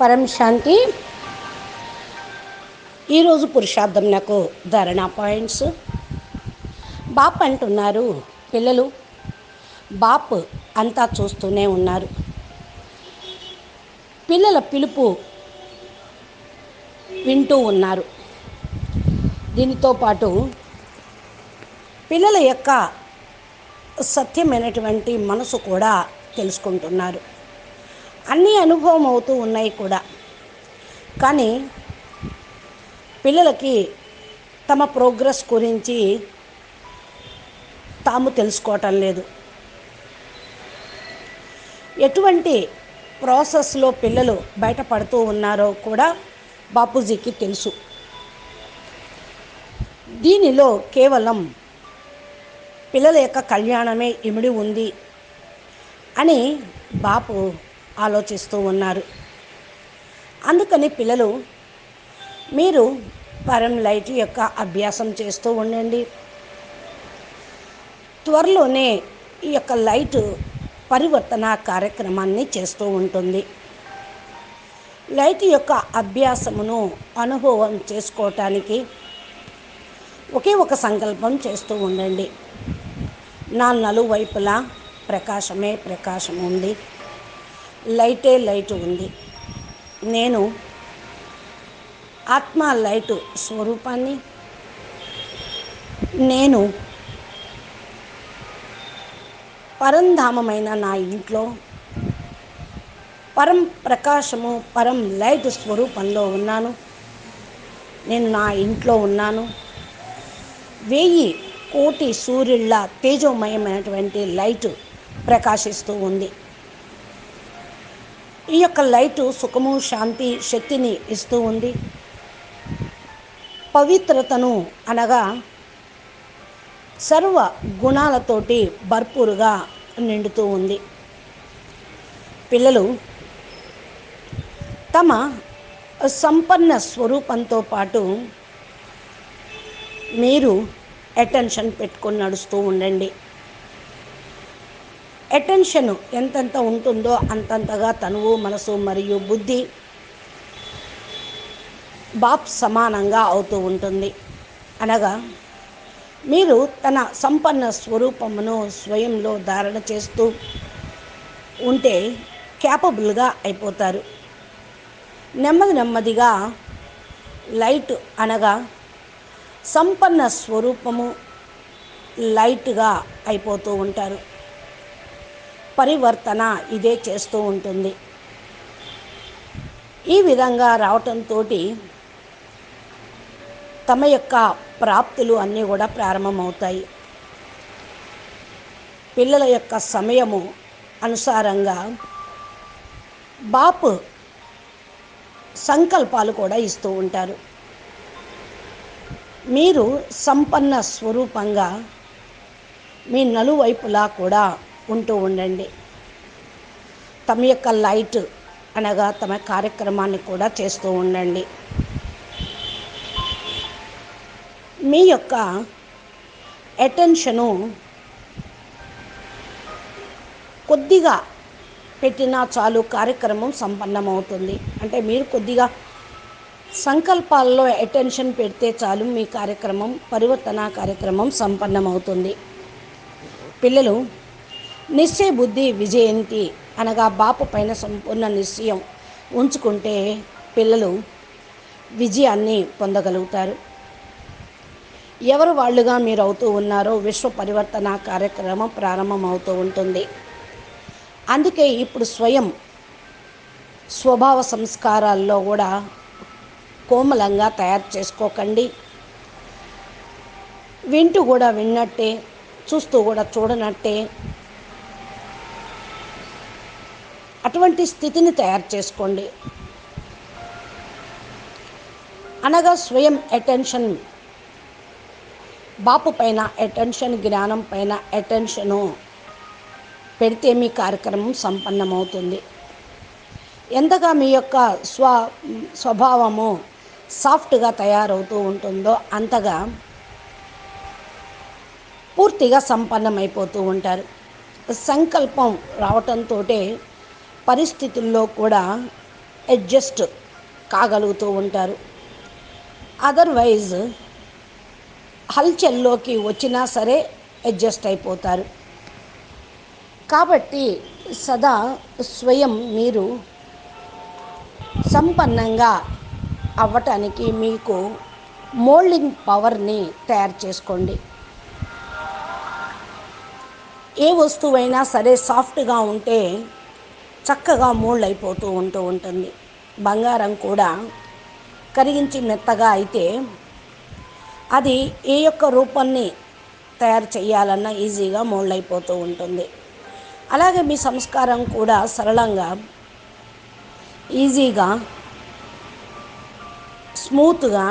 పరం శాంతి. ఈరోజు పురుషార్థం నాకు ధారణ పాయింట్స్. బాప్ అంటున్నారు పిల్లలు బాప్ అంతా చూస్తూనే ఉన్నారు. పిల్లల పిలుపు వింటూ ఉన్నారు. దీనితో పాటు పిల్లల యొక్క సత్యమైనటువంటి మనసు కూడా తెలుసుకుంటున్నారు. అన్నీ అనుభవం అవుతూ ఉన్నాయి కూడా. కానీ పిల్లలకి తమ ప్రోగ్రెస్ గురించి తాము తెలుసుకోవటం లేదు. ఎటువంటి ప్రాసెస్లో పిల్లలు బయటపడుతూ ఉన్నారో కూడా బాపూజీకి తెలుసు. దీనిలో కేవలం పిల్లల యొక్క కళ్యాణమే ఇమిడి ఉంది అని బాపు ఆలోచిస్తూ ఉన్నారు. అందుకని పిల్లలు మీరు పరం లైట్ యొక్క అభ్యాసం చేస్తూ ఉండండి. త్వరలోనే ఈ యొక్క లైట్ పరివర్తన కార్యక్రమాన్ని చేస్తూ ఉంటుంది. లైట్ యొక్క అభ్యాసమును అనుభవం చేసుకోవటానికి ఒకే ఒక సంకల్పం చేస్తూ ఉండండి. నా నలువైపులా ప్రకాశమే ప్రకాశం ఉంది. లైటే లైట్ ఉంది. నేను ఆత్మ లైటు స్వరూపాన్ని నేను పరంధామమైన నా ఇంట్లో పరం ప్రకాశము పరం లైట్ స్వరూపంలో ఉన్నాను. నేను నా ఇంట్లో ఉన్నాను. వెయ్యి కోటి సూర్యుళ్ళ తేజోమయమైనటువంటి లైట్ ప్రకాశిస్తూ ఉంది. ఈ యొక్క లైటు సుఖము శాంతి శక్తిని ఇస్తూ ఉంది. పవిత్రతను అనగా సర్వ గుణాలతోటి భర్పూరుగా నిండుతూ ఉంది. పిల్లలు తమ సంపన్న స్వరూపంతో పాటు మీరు అటెన్షన్ పెట్టుకొని నడుస్తూ ఉండండి. అటెన్షన్ ఎంతెంత ఉంటుందో అంతంతగా తనువు మనసు మరియు బుద్ధి బాప్ సమానంగా అవుతూ ఉంటుంది. అనగా మీరు తన సంపన్న స్వరూపమును స్వయంలో ధారణ చేస్తూ ఉంటే క్యాపబుల్గా అయిపోతారు. నెమ్మది నెమ్మదిగా లైట్ అనగా సంపన్న స్వరూపము లైట్గా అయిపోతూ ఉంటారు. పరివర్తన ఇదే చేస్తూ ఉంటుంది. ఈ విధంగా రావటంతో తమ యొక్క ప్రాప్తులు అన్నీ కూడా ప్రారంభమవుతాయి. పిల్లల యొక్క సమయము అనుసారంగా బాపు సంకల్పాలు కూడా ఇస్తూ ఉంటారు. మీరు సంపన్న స్వరూపంగా మీ నలువైపులా కూడా ఉంటూ ఉండండి. తమ యొక్క లైట్ అనగా తమ కార్యక్రమాన్ని కూడా చేస్తూ ఉండండి. మీ యొక్క అటెన్షను కొద్దిగా పెట్టినా చాలు కార్యక్రమం సంపన్నమవుతుంది. అంటే మీరు కొద్దిగా సంకల్పాల్లో అటెన్షన్ పెడితే చాలు మీ కార్యక్రమం పరివర్తన కార్యక్రమం సంపన్నమవుతుంది. పిల్లలు నిశ్చయ బుద్ధి విజయంతి అనగా బాపు పైన సంపూర్ణ నిశ్చయం ఉంచుకుంటే పిల్లలు విజయాన్ని పొందగలుగుతారు. ఎవరు వాళ్ళుగా మీరు అవుతూ ఉన్నారో విశ్వ పరివర్తన కార్యక్రమం ప్రారంభమవుతూ ఉంటుంది. అందుకే ఇప్పుడు స్వయం స్వభావ సంస్కారాల్లో కూడా కోమలంగా తయారు చేసుకోకండి. వింటూ కూడా విన్నట్టే చూస్తూ కూడా చూడనట్టే అటువంటి స్థితిని తయారు చేసుకోండి. అనగా స్వయం అటెన్షన్ బాపు పైన అటెన్షన్ జ్ఞానం పైన అటెన్షను పెడితే మీ కార్యక్రమం సంపన్నమవుతుంది. ఎంతగా మీ యొక్క స్వ స్వభావము సాఫ్ట్గా తయారవుతూ ఉంటుందో అంతగా పూర్తిగా సంపన్నమైపోతూ ఉంటారు. సంకల్పం రావటంతో పరిస్థితుల్లో కూడా అడ్జస్ట్ కాగలుగుతూ ఉంటారు. అదర్వైజ్ హల్చల్లోకి వచ్చినా సరే అడ్జస్ట్ అయిపోతారు. కాబట్టి సదా స్వయం మీరు సంపన్నంగా అవ్వటానికి మీకు మోల్డింగ్ పవర్ని తయారు చేసుకోండి. ఏ వస్తువైనా సరే సాఫ్ట్గా ఉంటే చక్కగా మోల్డ్ అయిపోతూ ఉంటూ ఉంటుంది. బంగారం కూడా కరిగించి మెత్తగా అయితే అది ఏ యొక్క రూపాన్ని తయారు చేయాలన్నా ఈజీగా మోల్డ్ అయిపోతూ ఉంటుంది. అలాగే మీ సంస్కారం కూడా సరళంగా ఈజీగా స్మూత్గా